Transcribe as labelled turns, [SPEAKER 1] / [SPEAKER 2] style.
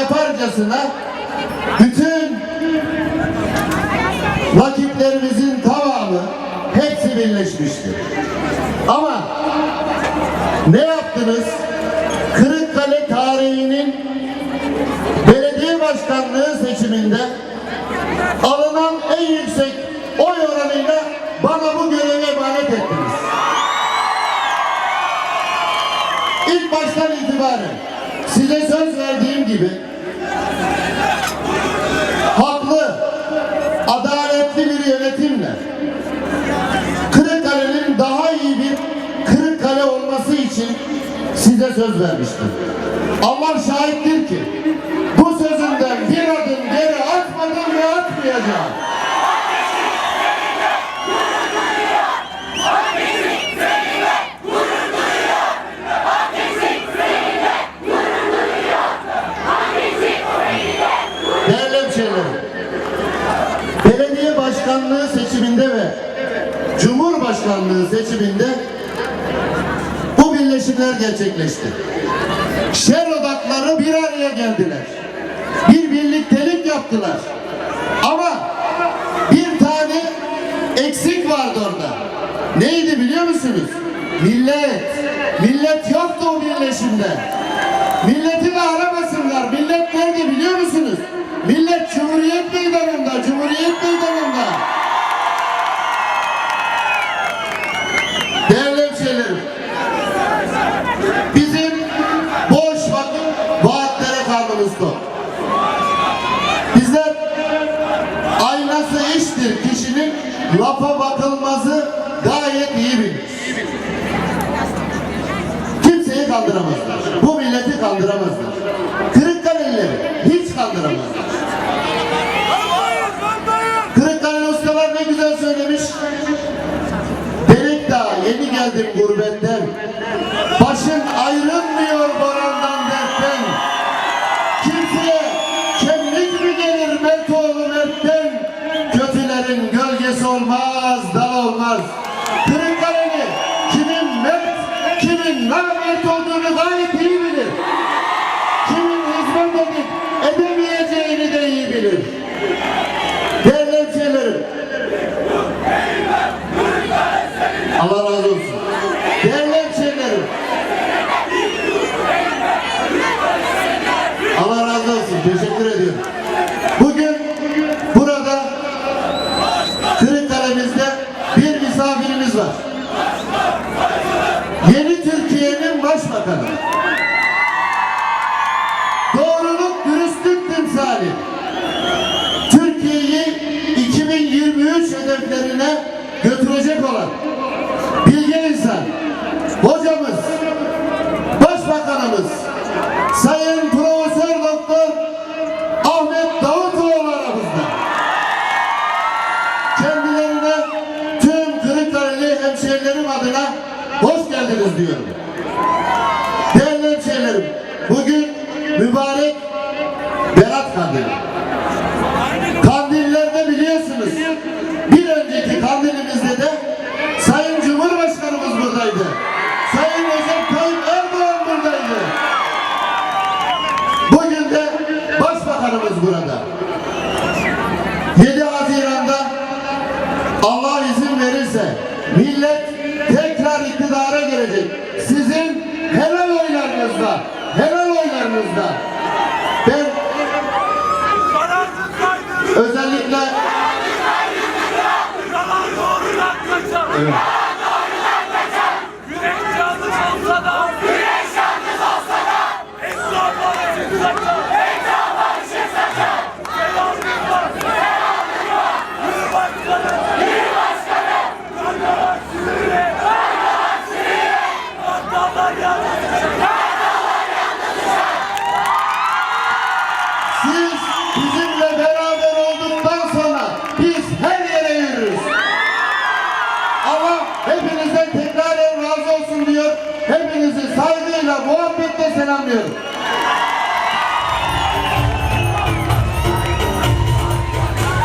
[SPEAKER 1] yaparcasına bütün vakitlerimizin tamamı hepsi birleşmiştir. Ama ne yaptınız? Kırıkkale tarihinin belediye başkanlığı seçiminde alınan en yüksek oy oranıyla bana bu görevi emanet ettiniz. İlk baştan itibaren size söz verdiğim gibi haklı, adaletli bir yönetimle Kırıkkale'nin daha iyi bir Kırıkkale olması için size söz vermiştim. Allah şahittir ki bu sözümden bir adım geri atmadım ve atmayacağım. Değerli hemşehrilerim, belediye başkanlığı seçiminde ve seçiminde bu birleşimler gerçekleşti. Şer odakları bir araya geldiler. Bir birliktelik yaptılar. Ama bir tane eksik vardı orada. Neydi biliyor musunuz? Millet. Millet yoktu o birleşimde. Milleti de aramasınlar. Millet nerede biliyor musunuz? Millet Cumhuriyet Meydanı'nda, Cumhuriyet Meydanı'nda. Bizler aynası iştir kişinin lafa bakılmazı gayet iyi bilir. Kimseyi kandıramazlar. Bu milleti kandıramazlar. Kırıkkalelileri hiç kandıramazlar. Kırıkkale ustalar ne güzel söylemiş. Delik daha yeni geldim gurbetten. Namert olduğunu gayet iyi bilir. Kimin hizmet edip edemeyeceğini de iyi bilir. Doğruluk, dürüstlük timsali. Türkiye'yi 2023 hedeflerine götürecek olan bilge insan, hocamız, başbakanımız, Sayın Profesör Doktor Ahmet Davutoğlu aramızda. Kendilerine tüm Kırıklareli hemşehrilerim adına hoş geldiniz diyorum. Değerli hemşehrilerim, bugün mübarek Kandili. Kandillerde biliyorsunuz bir önceki kandilimizde de Sayın Cumhurbaşkanımız buradaydı. Sayın Recep Tayyip Erdoğan buradaydı. Bugün de Başbakanımız burada. 7 Haziran'da Allah izin verirse millet tekrar iktidara gelecek. Sizin özellikle. Evet. mesmo.